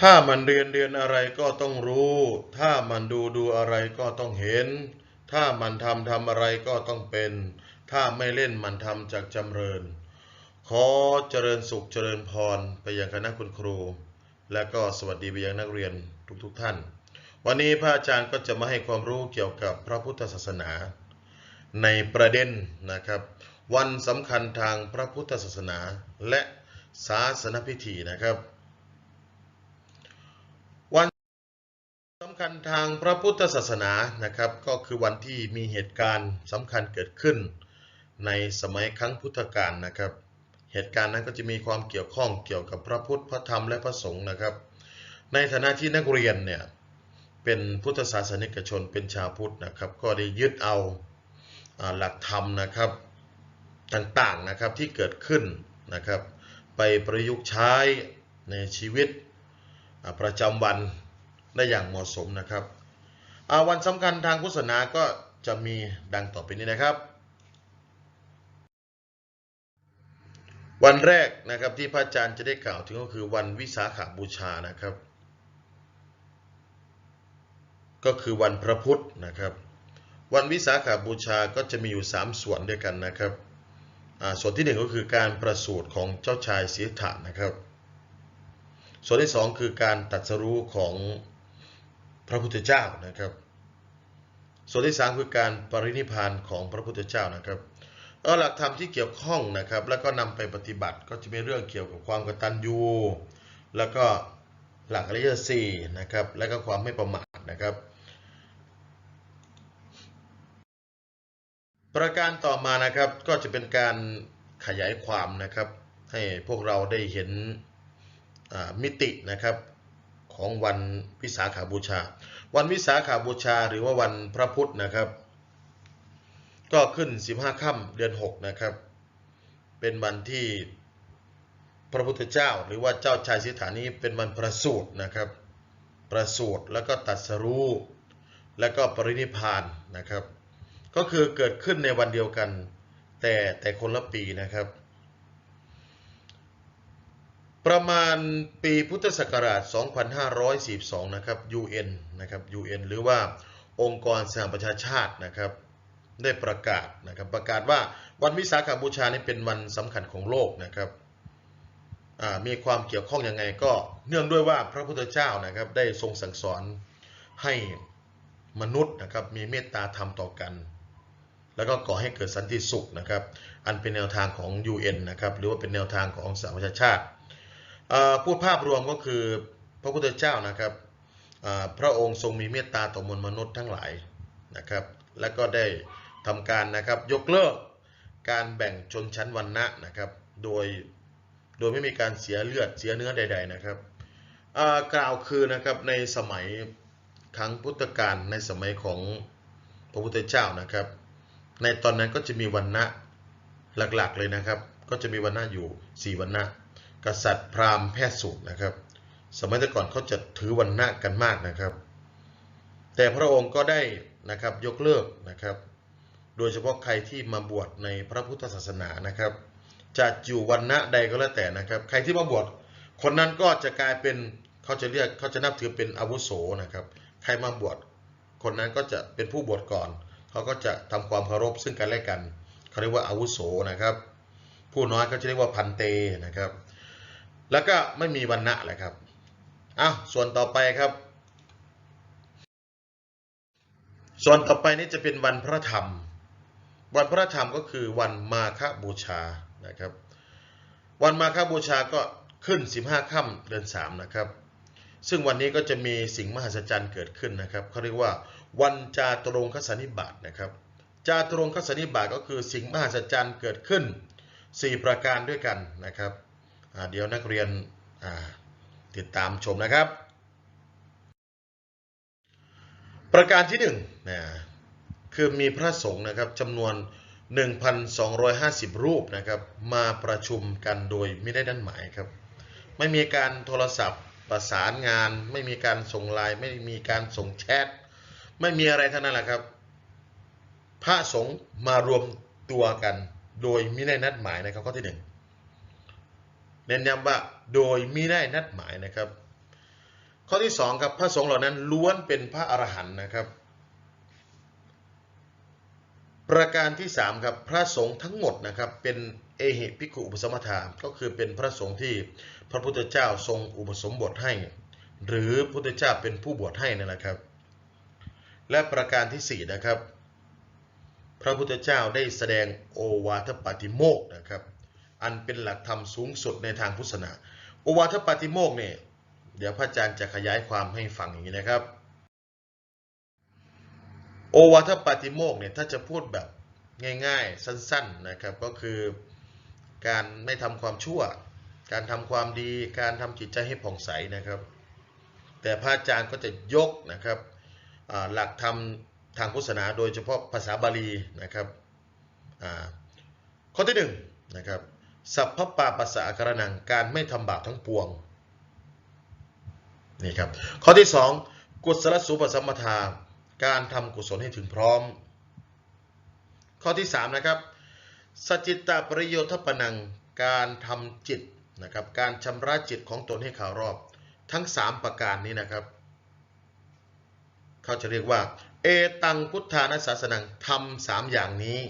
ถ้ามันเรียนเรียนอะไรก็ต้องรู้ ถ้ามันดูดูอะไรก็ต้องเห็น ถ้ามันทำทำอะไรก็ต้องเป็น ถ้าไม่เล่นมันทำจากจำเริญ ขอเจริญสุขเจริญพรไปยังคณะคุณครู และก็สวัสดีไปยังนักเรียนทุกๆทท่าน วันนี้พระอาจารย์ก็จะมาให้ความรู้เกี่ยวกับพระพุทธศาสนา ในประเด็นนะครับ วันสำคัญทางพระพุทธศาสนาและศาสนพิธีนะครับ วันสำคัญทางพระพุทธศาสนานะครับก็คือวันที่มีเหตุการณ์สำคัญเกิดขึ้น ในสมัยครั้งพุทธกาลนะครับ เหตุการณ์นั้นก็จะมีความเกี่ยวข้องเกี่ยวกับพระพุทธพระธรรมและพระสงฆ์นะครับ ในฐานะที่นักเรียนเนี่ยเป็นพุทธศาสนิกชนเป็นชาวพุทธนะครับก็ได้ยึดเอาหลักธรรมนะครับต่างๆนะครับที่เกิดขึ้นนะครับ ไปประยุกต์ใช้ในชีวิตประจำวัน ได้อย่างเหมาะสมนะครับอ่าวันสำคัญทางพุทธศาสนาก็จะมีดังต่อไปนี้นะครับ วันแรกนะครับที่พระอาจารย์จะได้กล่าวถึงก็คือวันวิสาขาบูชานะครับ ก็คือวันพระพุธนะครับ วันวิสาขาบูชาก็จะมีอยู่ 3 ส่วนด้วยกันนะครับอ่าส่วนที่ 1 ก็คือการประสูติของเจ้าชายสิทธัตถะนะครับ ส่วนที่ 2 คือการตรัสรู้ของ พระพุทธเจ้านะครับ ส่วนที่3คือการปรินิพานของพระพุทธเจ้านะครับเอาหลักธรรมที่เกี่ยวข้องนะครับ แล้วก็นำไปปฏิบัติก็จะมีเรื่องเกี่ยวกับความกตัญญูแล้วก็หลักอริยะสี่นะครับ แล้วก็ความไม่ประมาทนะครับ ประการต่อมานะครับก็จะเป็นการขยายความนะครับ ให้พวกเราได้เห็นมิตินะครับ ของวันวิสาขาบูชา วันวิสาขาบูชาหรือว่าวันพระพุธนะครับ ก็ขึ้น 15ค่ำเดือน 6 นะครับ เป็นวันที่พระพุทธเจ้า หรือว่าเจ้าชายสิทธานี้เป็นวันประสูตินะครับ ประสูติแล้วก็ตรัสรู้ แล้วก็ปรินิพานนะครับ ก็คือเกิดขึ้นในวันเดียวกัน แต่แต่คนละปีนะครับ ประมาณปีพุทธศักราช 2542 นะครับ UN นะครับ UN หรือว่าองค์กรสหประชาชาตินะครับได้ประกาศนะครับประกาศว่าวันวิสาขบูชานี้เป็นวันสำคัญของโลกนะครับมีความเกี่ยวข้องยังไงก็เนื่องด้วยว่าพระพุทธเจ้านะครับได้ทรงสั่งสอนให้มนุษย์นะครับมีเมตตาธรรมต่อกัน แล้วก็ก่อให้เกิดสันติสุขนะครับ อันเป็นแนวทางของ UN นะครับหรือว่าเป็นแนวทางของสหประชาชาติ พูดภาพรวมก็คือพระพุทธเจ้านะครับพระองค์ทรงมีเมตตาต่อมวลมนุษย์ทั้งหลายนะครับ และก็ได้ทำการนะครับยกเลิกการแบ่งชนชั้นวรรณะนะครับ โดยโดยไม่มีการเสียเลือดเสียเนื้อใด ๆนะครับกล่าวคือนะครับในสมัยครั้งพุทธกาลในสมัยของพระพุทธเจ้านะครับ ในตอนนั้นก็จะมีวันณะหลักๆเลยนะครับ ก็จะมีวันณะอยู่ 4วันณะ กษัตริย์พราหมณ์แพทย์สูตรนะครับ สมัยแต่ก่อนเขาจะถือวันณะกันมากนะครับ แต่พระองค์ก็ได้นะครับยกเลิกนะครับ โดยเฉพาะใครที่มาบวชในพระพุทธศาสนานะครับ จะอยู่วันณะใดก็แล้วแต่นะครับ ใครที่มาบวชคนนั้นก็จะกลายเป็นเขาจะเรียกเขาจะนับถือเป็นอาวุโสนะครับ ใครมาบวชคนนั้นก็จะเป็นผู้บวชก่อน เขาก็จะทำความเคารพซึ่งกันและกัน เขาเรียกว่าอาวุโสนะครับ ผู้น้อยก็จะเรียกว่าพันเตนะครับ แล้วก็ไม่มีวันณะแหละครับอ้าวส่วนต่อไปครับ ส่วนต่อไปนี้จะเป็นวันพระธรรม วันพระธรรมก็คือวันมาฆบูชานะครับ วันมาฆบูชาก็ขึ้น 15ค่ำเดือน3นะครับ ซึ่งวันนี้ก็จะมีสิ่งมหัศจรรย์เกิดขึ้นนะครับเขาเรียกว่าวันจาตรงคสนิบาตนะครับจาตรงคสนิบาตก็คือสิ่งมหัศจรรย์เกิดขึ้น 4 ประการด้วยกันนะครับ เดี๋ยวนักเรียนติดตามชมนะครับ ประการที่1นะคือมีพระสงฆ์นะครับจำนวน 1,250 รูปนะครับมาประชุมกันโดยไม่ได้นัดหมายครับไม่มีการโทรศัพท์ประสานงาน ไม่มีการส่งไลน์ไม่มีการส่งแชทไม่มีอะไรทั้งนั้นแหละครับ พระสงฆ์มารวมตัวกันโดยไม่ได้นัดหมายนะครับข้อที่หนึ่ง เน้นย้ำว่าโดยม่ได้นัดหมายนะครับ ข้อที่สองครับพระสงฆ์เหล่านั้นล้วนเป็นพระอรหันต์นะครับ ประการที่สามครับพระสงฆ์ทั้งหมดนะครับเป็นเอหิภิกขุอุปสมบทาก็คือเป็นพระสงฆ์ที่พระพุทธเจ้าทรงอุปสมบทให้ หรือพระพุทธเจ้าเป็นผู้บวชให้นั่นแหละครับ และประการที่สี่นะครับ พระพุทธเจ้าได้แสดงโอวาทปาติโมกนะครับ อันเป็นหลักธรรมสูงสุดในทางพุทธศาสนาโอวาทปาติโมกเนี่ยเดี๋ยวพระอาจารย์จะขยายความให้ฟังอย่างนี้นะครับ โอวาทปาติโมกเนี่ยถ้าจะพูดแบบง่ายๆ สั้นๆนะครับก็คือการไม่ทำความชั่ว การทำความดีการทำจิตใจให้ผ่องใสนะครับ แต่พระอาจารย์ก็จะยกนะครับหลักธรรมทางพุทธศาสนาโดยเฉพาะภาษาบาลีนะครับข้อที่หนึ่งนะครับ สัพพปาปัสสะการนังการไม่ทำบาปทั้งปวงนี่ครับข้อที่ 2 กุศลสุปสัมปทา การทำกุศลให้ถึงพร้อม ข้อที่ 3 นะครับสจิตตปริโยทปนังการทำจิตนะครับการชำระจิตของตนให้ข่าวรอบ ทั้ง 3 ประการนี้นะครับ เขาจะเรียกว่า เอตังพุทธานาสาสนังทำสามอย่างนี้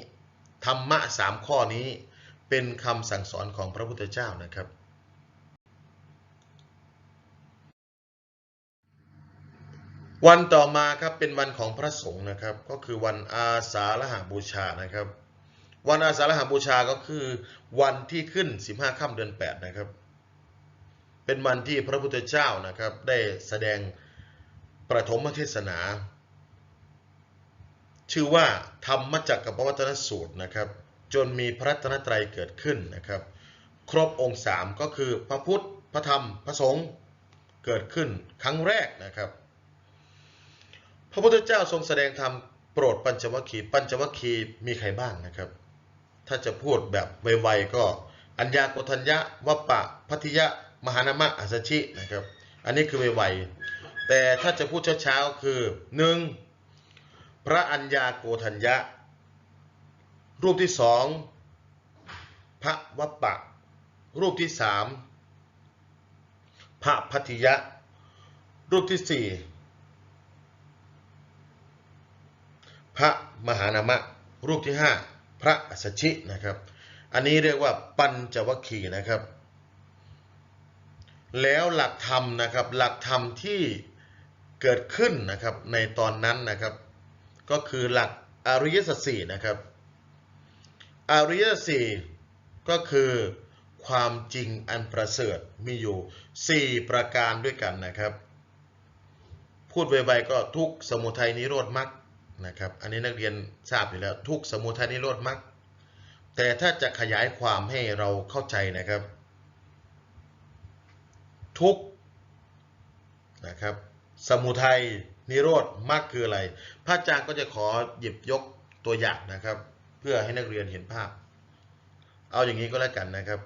ธรรมะสามข้อนี้ เป็นคำสั่งสอนของพระพุทธเจ้านะครับ วันต่อมาครับเป็นวันของพระสงฆ์นะครับ ก็คือวันอาสาฬหาบูชานะครับ วันอาสาฬหาบูชาก็คือวันที่ขึ้น 15 ค่ำเดือน 8 นะครับ เป็นวันที่พระพุทธเจ้านะครับ ได้แสดงประถมเทศนา ชื่อว่าธรรมจักรปวัตนสูตรนะครับ จนมีพระรัตนตรัยเกิดขึ้นนะครับ ครบองค์สามก็คือพระพุทธพระธรรมพระสงฆ์เกิดขึ้นครั้งแรกนะครับ พระพุทธเจ้าทรงแสดงธรรมโปรดปัญจวัคคีย์ปัญจวัคคีย์มีใครบ้างนะครับ ถ้าจะพูดแบบไวๆก็อัญญาโกทัญญะวัปปะพัทธิยะมหานามะอัสชินะครับ อันนี้คือไวๆแต่ถ้าจะพูดเช้าๆก็คือหนึ่งพระอัญญาโกทัญญะ รูปที่สองพระวัปปะ รูปที่สามพระพัทิยะ รูปที่สี่พระมหานามะ รูปที่ห้าพระอัสสชินะครับ อันนี้เรียกว่าปัญจวัคคีย์นะครับ แล้วหลักธรรมนะครับหลักธรรมที่เกิดขึ้นนะครับในตอนนั้นนะครับ ก็คือหลักอริยสัจสี่นะครับ อริยสี่ก็คือความจริงอันประเสริฐมีอยู่ 4 ประการด้วยกันนะครับ พูดไวๆก็ทุกสมุทัยนิโรธมรรคนะครับ อันนี้นักเรียนทราบอยู่แล้วทุกสมุทัยนิโรธมรรคแต่ถ้าจะขยายความให้เราเข้าใจนะครับ ทุกนะครับ สมุทัยนิโรธมรรคคืออะไร พระอาจารย์ก็จะขอหยิบยกตัวอย่างนะครับ เพื่อให้นักเรียนเห็นภาพ เอาอย่างนี้ก็แล้วกันนะครับ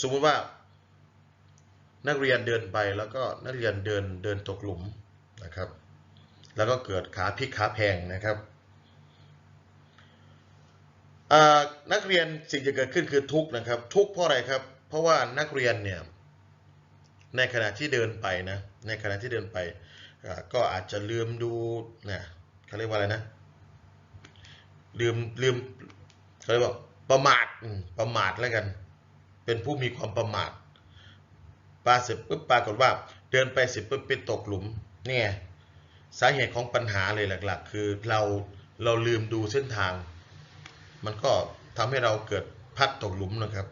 สมมติว่า นักเรียนเดินไปแล้วก็นักเรียนเดินเดินตกหลุมนะครับ แล้วก็เกิดขาพลิกขาแพงนะครับนักเรียนสิ่งที่เกิดขึ้นคือทุกข์นะครับ ทุกข์เพราะอะไรครับ เพราะว่านักเรียนเนี่ยในขณะที่เดินไปนะในขณะที่เดินไปก็อาจจะลืมดูเนะเขาเรียกว่าอะไรนะ ลืมลืมเขาเรียกว่าประมาทประมาทแล้วกัน เป็นผู้มีความประมาทปาเสร็จปุ๊บปรากฏว่า เดินไปเสร็จปุ๊บไปตกหลุมเนี่ยสาเหตุของปัญหาเลยหลัก ๆ คือเราเราลืมดูเส้นทาง มันก็ทำให้เราเกิดพัดตกหลุมนะครับ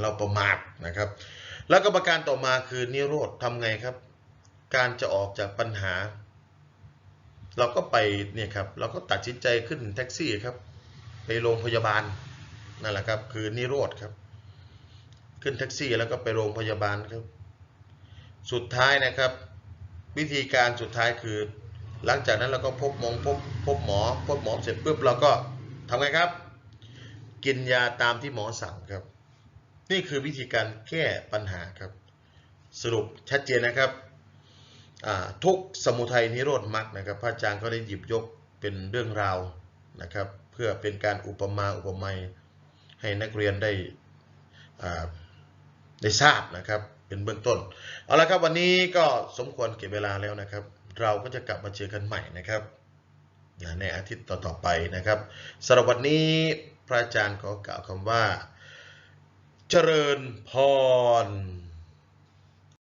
เราประมาทนะครับ แล้วก็ประการต่อมาคือนิโรธทำไงครับ การจะออกจากปัญหา เราก็ไปเนี่ยครับเราก็ตัดสินใจขึ้นแท็กซี่ครับ ไปโรงพยาบาลนั่นแหละครับ คือนิโรธครับ ขึ้นแท็กซี่แล้วก็ไปโรงพยาบาลครับ สุดท้ายนะครับ วิธีการสุดท้ายคือ หลังจากนั้นเราก็พบมงพบพบหมอพบหมอเสร็จปุ๊บเราก็ทำไงครับ กินยาตามที่หมอสั่งครับ นี่คือวิธีการแก้ปัญหาครับ สรุปชัดเจนนะครับ ทุกสมุทัยนิโรธมรรคนะครับพระอาจารย์ก็ได้หยิบยกเป็นเรื่องราวนะครับ เพื่อเป็นการอุปมาอุปไมยให้นักเรียนได้ได้ทราบนะครับเป็นเบื้องต้นเอาละครับวันนี้ก็สมควรเก็บเวลาแล้วนะครับ เราก็จะกลับมาเจอกันใหม่นะครับในอาทิตย์ต่อๆไปนะครับสำหรับวันนี้พระอาจารย์ขอกล่าวคำว่า เจริญพร